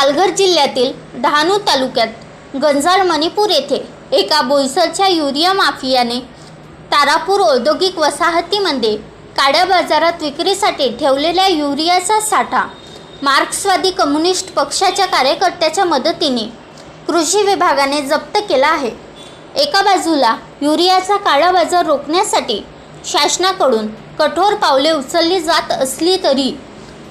पालघर जिल्ह्यातील डहाणू तालुक्यात गंजाळ मणिपूर येथे एका बोईसरच्या युरिया माफियाने तारापूर औद्योगिक वसाहतीमध्ये काड्या बाजारात विक्रीसाठी ठेवलेल्या युरियाचा साठा मार्क्सवादी कम्युनिस्ट पक्षाच्या कार्यकर्त्याच्या मदतीने कृषी विभागाने जप्त केला आहे. एका बाजूला युरियाचा काळा बाजार रोखण्यासाठी शासनाकडून कठोर पावले उचलली जात असली तरी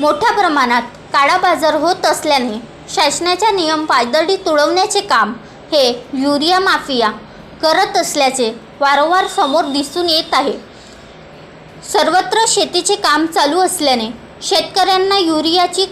मोठ्या प्रमाणात काळा बाजार होत असल्याने शासनाच्या नियम पायदळी तुडवण्याचे काम हे युरिया माफिया करत असल्याचे वारंवार समोर दिसून येत आहे. सर्वत्र शेतीचे काम चालू असल्याने शेतकऱ्यांना युरियाची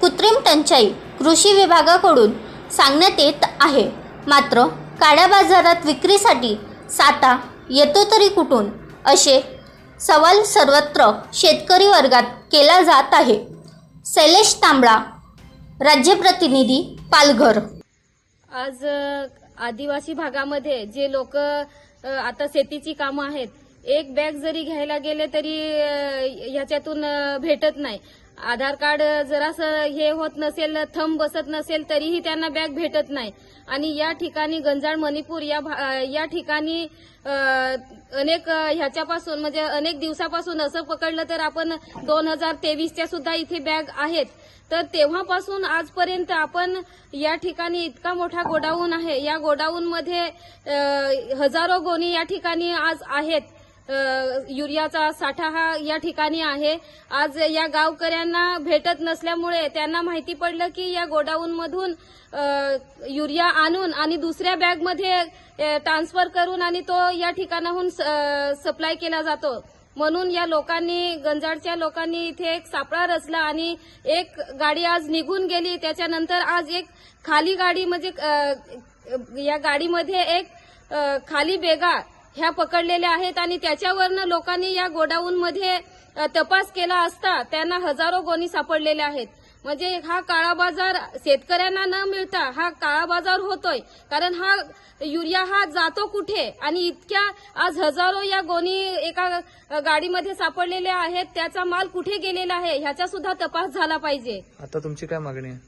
कृत्रिम टंचाई कृषी विभागाकडून सांगण्यात येत आहे. मात्र काळ्या बाजारात विक्रीसाठी साठा येतो तरी कुठून? असे सवाल सर्वत्र शेतकरी वर्गात केला जात आहे. शैलेश तांबडा राज्य प्रतिनिधी पालघर. आज आदिवासी भागामध्ये जे लोक आता शेतीची कामं आहेत एक बॅग जरी घ्यायला गेले तरी ह्याच्यातून भेटत नाही. आधार कार्ड जरासं हे होत नसेल थंब बसत नसेल तरीही त्यांना बॅग भेटत नाही. आणि या ठिकाणी गंजाळ मणिपूर या भा- या ठिकाणी अनेक ह्याच्यापासून म्हणजे अनेक दिवसापासून असं पकडलं तर आपण दोन हजार तेवीसच्या सुद्धा इथे बॅग आहेत. तर तेव्हापासून आजपर्यंत आपण या ठिकाणी इतका मोठा गोडाऊन आहे. या गोडाऊनमध्ये हजारो गोणी या ठिकाणी आज आहेत. युरियाचा साठा हा या ठिकाणी आहे. आज या गावकऱ्यांना भेटत नसल्यामुळे त्यांना माहिती पडलं की या गोडाऊनमधून युरिया आणून आणि दुसऱ्या बॅगमध्ये ट्रान्सफर करून आणि तो या ठिकाणाहून सप्लाय केला जातो. म्हणून या लोकांनी गंजाडच्या लोकांनी इथे एक सापळा रचला आणि एक गाडी आज निघून गेली. त्याच्यानंतर आज एक खाली गाडी म्हणजे या गाडीमध्ये एक खाली बेगा ह्या पकडलेल्या आहेत आणि त्याच्यावरनं लोकांनी या गोडाऊनमध्ये तपास केला असता त्यांना हजारो गोणी सापडलेल्या आहेत. म्हणजे हा काळा बाजार शेतकऱ्यांना न मिळता हा काळा बाजार होतोय. कारण हा युरिया हा जातो कुठे? आणि इतक्या आज हजारो या गोणी एका गाडीमध्ये सापडलेल्या आहेत. त्याचा माल कुठे गेलेला आहे? ह्याचा सुद्धा तपास झाला पाहिजे. आता तुमची काय मागणी आहे?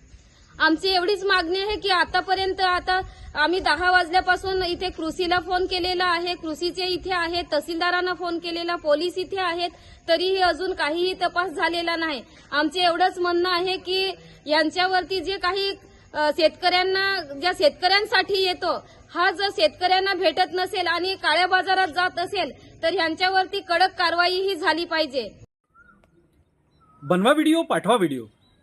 आमची एवढीच मागणी आहे की आतापर्यंत आता आम्ही दहा वाजल्यापासून इथे कृषीला फोन केलेला आहे कृषीचे इथे आहेत तहसीलदारांना फोन केलेला पोलीस इथे आहेत तरीही अजून काहीही तपास झालेला नाही. आमचे एवढंच म्हणणं आहे की यांच्यावरती जे काही शेतकऱ्यांना ज्या शेतकऱ्यांसाठी येतो हा जर शेतकऱ्यांना भेटत नसेल आणि काळ्या बाजारात जात असेल तर ह्यांच्यावरती कडक कारवाईही झाली पाहिजे. बनवा व्हिडिओ पाठवा व्हिडिओ.